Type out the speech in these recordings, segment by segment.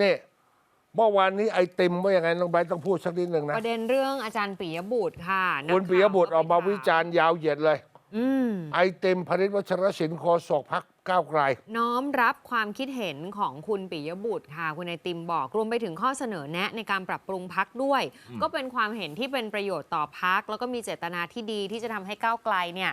นี่เมื่อวานนี้ไอติมว่ายังไงน้องใบร์ทต้องพูดสักนิดหนึ่งปนะระเด็นเรื่องอาจารย์ปิยบุตรค่ะนักคุณปิยบุตรออกมาวิจารณ์ยาวเหยียดเลย อืม ไอติมพนิษฐ์วัชรศิลป์โฆษกพักก้าวไกล น้อมรับความคิดเห็นของคุณปิยบุตรค่ะ คุณไอติมบอกรวมไปถึงข้อเสนอแนะในการปรับปรุงพักด้วย ก็เป็นความเห็นที่เป็นประโยชน์ต่อพักแล้วก็มีเจตนาที่ดีที่จะทำให้ก้าวไกลเนี่ย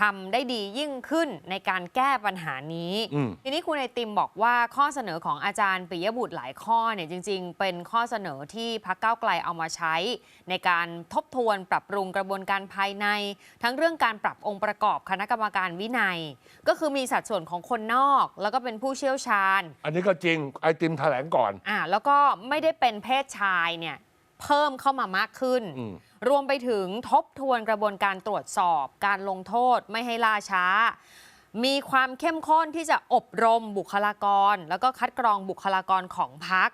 ทำได้ดียิ่งขึ้นในการแก้ปัญหานี้อืมทีนี้คุณไอติมบอกว่าข้อเสนอของอาจารย์ปิยบุตรหลายข้อเนี่ยจริง ๆ เป็นข้อเสนอที่พักก้าวไกลเอามาใช้ ในการทบทวนปรับปรุงกระบวนการภายใน ทั้งเรื่องการปรับองค์ประกอบคณะกรรมการวินัย ก็คือมีสัดส่วนของคนนอก แล้วก็เป็นผู้เชี่ยวชาญ อันนี้ก็จริงไอติมแถลงก่อน อ่าแล้วก็ไม่ได้เป็นเพศชายเนี่ยเพิ่มเข้ามามากขึ้น อืม รวมไปถึงทบทวนกระบวนการตรวจสอบ การลงโทษไม่ให้ล่าช้า มีความเข้มข้นที่จะอบรมบุคลากร แล้วก็คัดกรองบุคลากรของพัก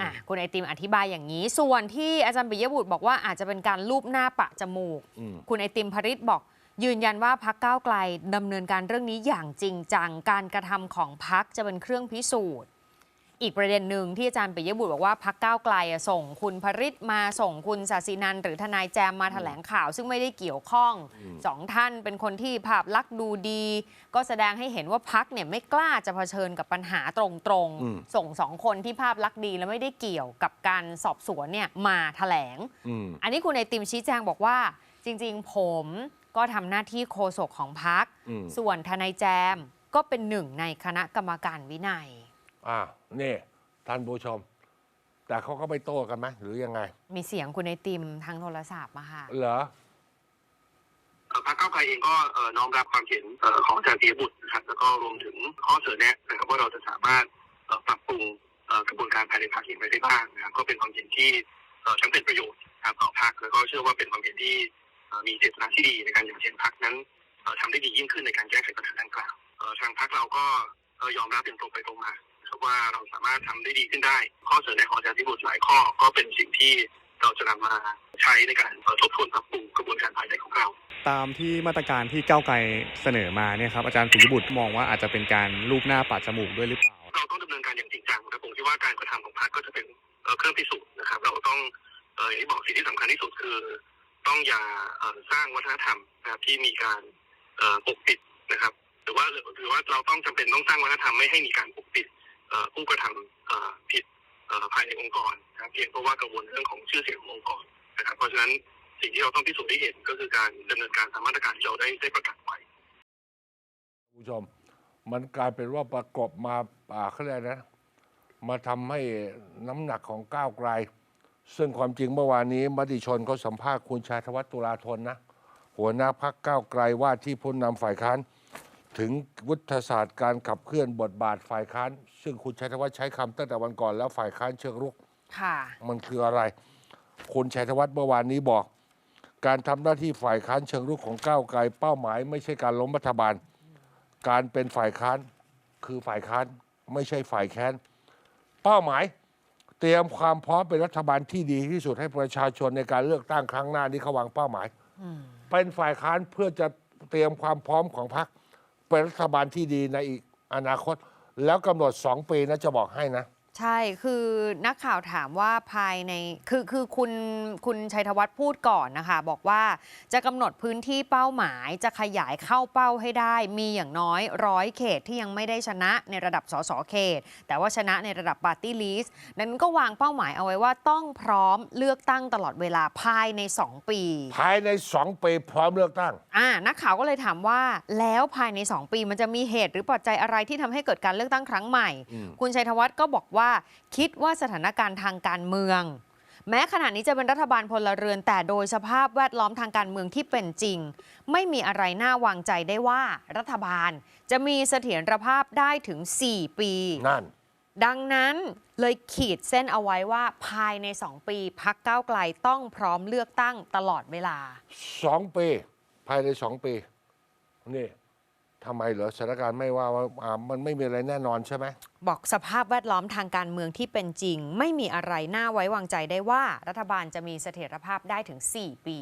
อะคุณไอติมอธิบายอย่างนี้ ส่วนที่อาจารย์ปิยบุตรบอกว่าอาจจะเป็นการลูบหน้าปะจมูก อืม คุณไอติมพริตบอก ยืนยันว่าพักก้าวไกลดำเนินการเรื่องนี้อย่างจริงจังการกระทำของพักจะเป็นเครื่องพิสูจน์ อีกประเด็นหนึ่งที่อาจารย์ปิยบุตรบอกว่าพักก้าวไกลอะส่งคุณพริตมาส่งคุณศาสินันท์หรือทนายแจมมาแถลงข่าว ซึ่งไม่ได้เกี่ยวข้องสองท่านเป็นคนที่ภาพลักษณ์ดูดี ก็แสดงให้เห็นว่าพักเนี่ยไม่กล้าจะเผชิญกับปัญหาตรงอืมๆส่งสองคนที่ภาพลักษณ์ดีและไม่ได้เกี่ยวกับการสอบสวนเนี่ยมาแถลงอืมอันนี้คุณไอติมชี้แจงบอกว่าจริง ๆ ผม ก็ทำหน้าที่โฆษกของพักอืมส่วนทนายแจมก็เป็นหนึ่งในคณะกรรมการวินัย อ่านี่ท่านผู้ชม แต่เขาก็ไม่โต้กันไหมหรือยังไง มีเสียงคุณไอติมทางโทรศัพท์มาค่ะ เหรอเอ่อพรรคก้าวไกลเองก็เอ่อน้อมรับความเห็นเอ่อของอาจารย์ปียบุตรนะครับแล้วก็รวมถึงข้อเสนอแนะนะครับว่าเราจะสามารถเอ่อปรับปรุงเอ่อกระบวนการภายในพรรคอย่างไรได้บ้างนะครับก็เป็นความเห็นที่เอ่อทั้งเป็นประโยชน์นะครับต่อพรรคแล้วก็เชื่อว่าเป็นความเห็นที่เอ่อ มีเจตนาที่ดีในการอย่างเช่นพรรคนั้นเอ่อทำได้ดียิ่งขึ้นในการแก้ไขปัญหาดังกล่าวทางพรรคเราก็ยอมรับอย่างตรงไปตรงมาว่าเราสามารถทำได้ดีขึ้นได้ ข้อเสนอแนะของอาจารย์ปียบุตรหลายข้อก็เป็นสิ่งที่เราจะนำมาใช้ในการทบทวนปรับปรุงกระบวนการภายในของเรา ตามที่มาตรการที่ก้าวไกลเสนอมาเนี่ยครับอาจารย์ปิยบุตรมองว่าอาจจะเป็นการลูบหน้าปัดจมูกด้วยหรือเปล่า เราต้องดำเนินการอย่างจริงจังนะครับผมคิดว่าการกระทำของพรรคก็จะเป็นเครื่องพิสูจน์นะครับ เราต้องเอ่ออย่างที่บอกสิ่งที่สำคัญที่สุดคือ ต้องอย่าสร้างวัฒนธรรมนะครับที่มีการปกปิดนะครับ หรือว่าหรือว่าเราต้องจำเป็นต้องสร้างวัฒนธรรมไม่ให้มีการปกปิดเอ่อผู้กระทำเอ่อผิดภายในองค์กรนะครับเพียงเพราะว่ากังวลเรื่องของชื่อเสียงขององค์กรนะครับ เพราะฉะนั้นสิ่งที่เราต้องพิสูจน์ให้เห็นก็คือการดำเนินการตามมาตรการที่เราได้ได้ประกาศไว้ผู้ชมมันกลายเป็นว่าประกอบมาอ่าเขาเรียกนะ มาทำให้น้ำหนักของก้าวไกล ซึ่งความจริงเมื่อวานนี้มติชนเขาสัมภาษณ์คุณชายธวัฒน์ตุลาธนนะ หัวหน้าพักก้าวไกลว่าที่ผู้นำฝ่ายค้าน ถึงวุฒศาสตร์การขับเคลื่อนบทบาทฝ่ายค้าน ซึ่งคุณชัยธวัฒน์ใช้คำตั้งแต่วันก่อนแล้วฝ่ายค้านเชิงรุก ค่ะ มันคืออะไร คุณชัยธวัฒน์เมื่อวานนี้บอก การทำหน้าที่ฝ่ายค้านเชิงรุกของก้าวไกล เป้าหมายไม่ใช่การล้มรัฐบาล การเป็นฝ่ายค้านคือฝ่ายค้านไม่ใช่ฝ่ายแค้น เป้าหมาย เตรียมความพร้อมเป็นรัฐบาลที่ดีที่สุดให้ประชาชนในการเลือกตั้งครั้งหน้านี้เขาวางเป้าหมายเป็นฝ่ายค้านเพื่อจะเตรียมความพร้อมของพรรคเป็นรัฐบาลที่ดีในอีกอนาคต แล้วกำหนดสองปีนะจะบอกให้นะ ใช่ คือนักข่าวถามว่าภายใน คือ คือคุณคุณชัยธวัฒน์พูดก่อนนะคะ บอกว่าจะกำหนดพื้นที่เป้าหมาย จะขยายเข้าเป้าให้ได้ มีอย่างน้อยร้อยเขตที่ยังไม่ได้ชนะในระดับสสเขต แต่ว่าชนะในระดับปาร์ตี้ลิสต์นั้นก็วางเป้าหมายเอาไว้ว่าต้องพร้อมเลือกตั้งตลอดเวลาภายใน 2 ปี ภายในสองปีพร้อมเลือกตั้ง อ่า นักข่าวก็เลยถามว่า แล้วภายใน 2 ปีมันจะมีเหตุหรือปัจจัยอะไรที่ทำให้เกิดการเลือกตั้งครั้งใหม่อืมคุณชัยธวัฒน์ก็บอกว่าคิดว่าสถานการณ์ทางการเมือง แม้ขณะนี้จะเป็นรัฐบาลพลเรือนแต่โดยสภาพแวดล้อมทางการเมืองที่เป็นจริง ไม่มีอะไรน่าวางใจได้ว่ารัฐบาลจะมีเสถียรภาพได้ถึง 4 ปีนั่นดังนั้นเลยขีดเส้นเอาไว้ว่าภายใน 2 ปีพักก้าวไกลต้องพร้อมเลือกตั้งตลอดเวลาสองปี ภายในสองปีนี่ ทำไมเหรอสถานการณ์ไม่ว่าว่าอ่ามันไม่มีอะไรแน่นอนใช่ไหม บอกสภาพแวดล้อมทางการเมืองที่เป็นจริง ไม่มีอะไรน่าไว้วางใจได้ว่า รัฐบาลจะมีเสถียรภาพได้ถึง 4 ปี